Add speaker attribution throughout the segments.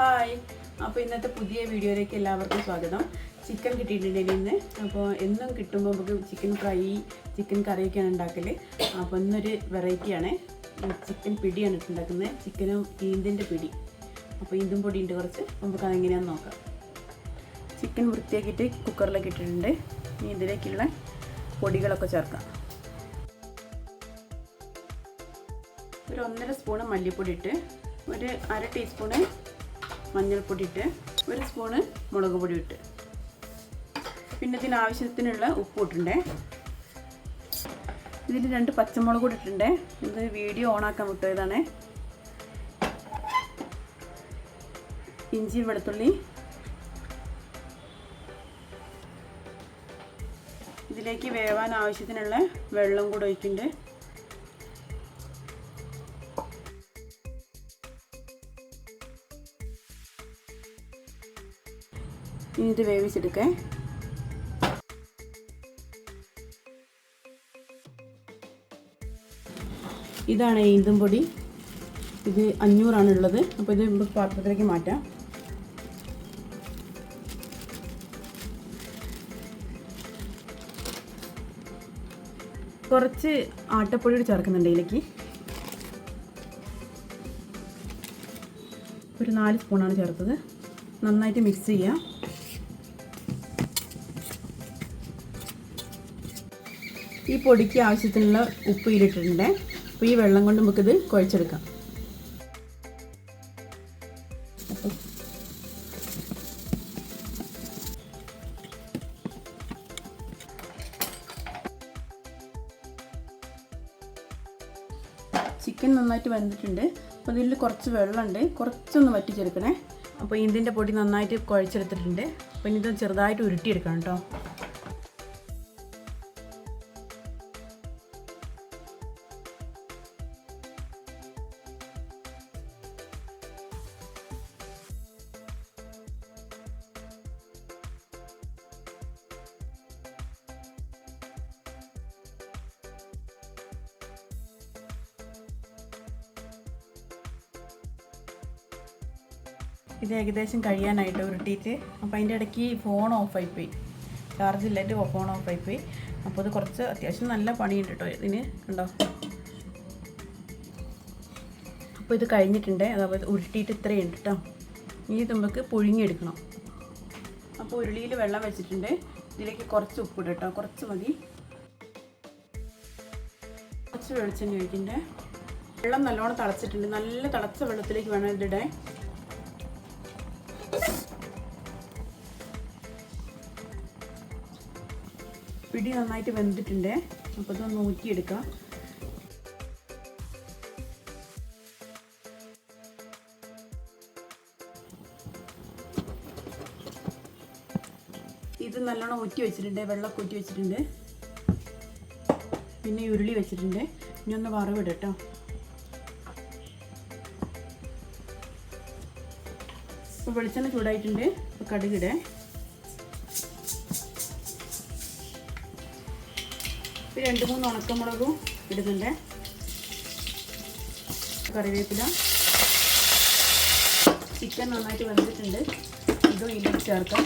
Speaker 1: Hi. അപ്പോൾ ഇന്നത്തെ പുതിയ വീഡിയോയിലേക്ക് എല്ലാവർക്കും സ്വാഗതം. ചിക്കൻ കിട്ടിയിട്ടുണ്ടെങ്കിൽ ഇന്ന്. അപ്പോൾ എന്നും കിട്ടുമ്പോൾ നമുക്ക് ചിക്കൻ ഫ്രൈ ചിക്കൻ കറിയൊക്കെയാണ് ഉണ്ടാക്കൽ അപ്പോൾ ഇന്നൊരു വെറൈറ്റിയാണ്. ചിക്കൻ പിടിയാണ് ഉണ്ടാക്കുന്നത് ചിക്കനും ഈന്തിന്റെ പിടി. അപ്പോൾ ഈന്തും പൊടി ഉണ്ട് കുറച്ച്. നമുക്ക് അതെങ്ങനെയാണെന്ന് നോക്കാം. ചിക്കൻ വൃത്തിയാക്കിയിട്ട് കുക്കറിലേക്ക് ഇട്ടിട്ടുണ്ട്. ഇനി പൊടികളൊക്കെ ചേർക്കാം. ഒരു ഒന്നര സ്പൂണ് മല്ലിപ്പൊടി ഇട്ട് ഒരു അര ടീസ്പൂണ് മഞ്ഞൾപ്പൊടി ഇട്ട് ഒരു സ്പൂണ് മുളക് പൊടി ഇട്ട് പിന്നെ ഇതിന് ആവശ്യത്തിനുള്ള ഉപ്പ് ഇട്ടുണ്ടേ ഇതിൽ രണ്ട് പച്ചമുളക് കൂടി ഇട്ടിട്ടുണ്ട്. ഇത് വീഡിയോ ഓണാക്കാൻ വിട്ടതാണ്. ഇഞ്ചി വെളുത്തുള്ളി. ഇതിലേക്ക് വേവാൻ ആവശ്യത്തിനുള്ള വെള്ളം കൂടെ ഒഴിക്കുന്നുണ്ട്. ഇനി ഇത് വേവിച്ചെടുക്കേ. ഇതാണ് ഈന്തും പൊടി. ഇത് അഞ്ഞൂറാണ് ഉള്ളത് അപ്പോൾ ഇത് നമുക്ക് പാത്രത്തിലേക്ക് മാറ്റാം. കുറച്ച് ആട്ടപ്പൊടി കൂടി ചേർക്കുന്നുണ്ട് ഇതിലേക്ക്. ഒരു നാല് സ്പൂണാണ് ചേർത്തത്. നന്നായിട്ട് മിക്സ് ചെയ്യാം. ഈ പൊടിക്ക് ആവശ്യത്തിനുള്ള ഉപ്പ് ഇട്ടിട്ടുണ്ട് അപ്പോൾ ഈ വെള്ളം കൊണ്ട് നമുക്കിത് കുഴച്ചെടുക്കാം. ചിക്കൻ നന്നായിട്ട് വെന്തിട്ടുണ്ട് അപ്പോൾ ഇതിൽ കുറച്ച് വെള്ളമുണ്ട്. കുറച്ചൊന്ന് വറ്റിച്ചെടുക്കണേ. അപ്പോൾ ഇതിന്റെ പൊടി നന്നായിട്ട് കുഴച്ചെടുത്തിട്ടുണ്ട്. അപ്പോൾ ഇനി ഇത് ചെറുതായിട്ട് ഉരുട്ടിയെടുക്കണം കേട്ടോ. ഇത് ഏകദേശം കഴിയാനായിട്ട് ഉരുട്ടിയിട്ട് അപ്പോൾ അതിന്റെ ഇടയ്ക്ക് ഫോൺ ഓഫായി പോയി. ചാർജ് ഇല്ലായിട്ട് ഫോൺ ഓഫായി പോയി. അപ്പോൾ ഇത് കുറച്ച് അത്യാവശ്യം നല്ല പണിയുണ്ട് കേട്ടോ ഇതിന്. ഉണ്ടോ അപ്പോൾ ഇത് കഴിഞ്ഞിട്ടുണ്ട്. അതായത് ഉരുട്ടിയിട്ട് ഇത്രയും ഉണ്ട് കേട്ടോ ഇനി നമുക്ക് പുഴുങ്ങിയെടുക്കണം. അപ്പോൾ ഉരുളിയിൽ വെള്ളം വെച്ചിട്ടുണ്ട്. ഇതിലേക്ക് കുറച്ച് ഉപ്പ് കേട്ടോ കുറച്ച് മതി. കുറച്ച് വെളിച്ചെണ്ണ ഒഴിക്കണ്ടേ? വെള്ളം നല്ലോണം തിളച്ചിട്ടുണ്ട്. നല്ല തിളച്ച വെള്ളത്തിലേക്ക് വേണം ഇതിടാൻ പിടി നന്നായിട്ട് വെന്തിട്ടുണ്ട്. അപ്പോൾ ഇതൊന്ന് ഊറ്റിയെടുക്കാം. ഇത് നല്ലോണം ഊറ്റി വെച്ചിട്ടുണ്ട്. വെള്ളമൊക്കെ ഊറ്റി വെച്ചിട്ടുണ്ട്. പിന്നെ ഉരുളി വെച്ചിട്ടുണ്ട്. ഇനി ഒന്ന് വറവിടട്ടോ. ഇപ്പോൾ വെളിച്ചെണ്ണ ചൂടായിട്ടുണ്ട്. ഇപ്പോൾ കടുകിടേ. രണ്ട് മൂന്ന് ഉണക്കമുളകും ഇടുന്നുണ്ട്. കറിവേപ്പില. ചിക്കൻ നന്നായിട്ട് വെന്തിട്ടുണ്ട്. ഇതും ഇതിലേക്ക് ചേർക്കാം.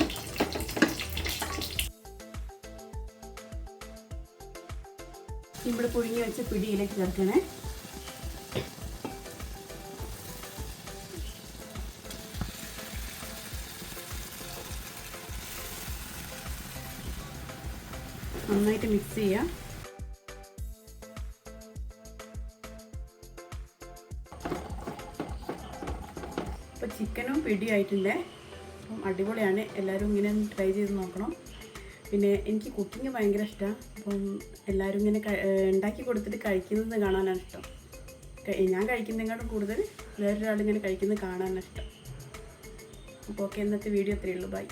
Speaker 1: ഇവിടെ പുഴുങ്ങി വെച്ച പിടിയിലേക്ക് ചേർക്കണേ. നന്നായിട്ട് മിക്സ് ചെയ്യാം. അപ്പോൾ ചിക്കനും പിടിയായിട്ടുണ്ട് അപ്പം അടിപൊളിയാണ്. എല്ലാവരും ഇങ്ങനെ ട്രൈ ചെയ്ത് നോക്കണം. പിന്നെ എനിക്ക് കുക്കിംഗ് ഭയങ്കര ഇഷ്ടമാണ് അപ്പം എല്ലാവരും ഇങ്ങനെ ഉണ്ടാക്കി കൊടുത്തിട്ട് കഴിക്കുന്നത് കാണാനാണ് ഇഷ്ടം. ഞാൻ കഴിക്കുന്നതിനേക്കാളും കൂടുതൽ വേറൊരാളിങ്ങനെ കഴിക്കുന്നത് കാണാനാണ് ഇഷ്ടം. അപ്പോൾ ഓക്കെ ഇന്നത്തെ വീഡിയോ അത്രയേ ഉള്ളൂ. ബൈ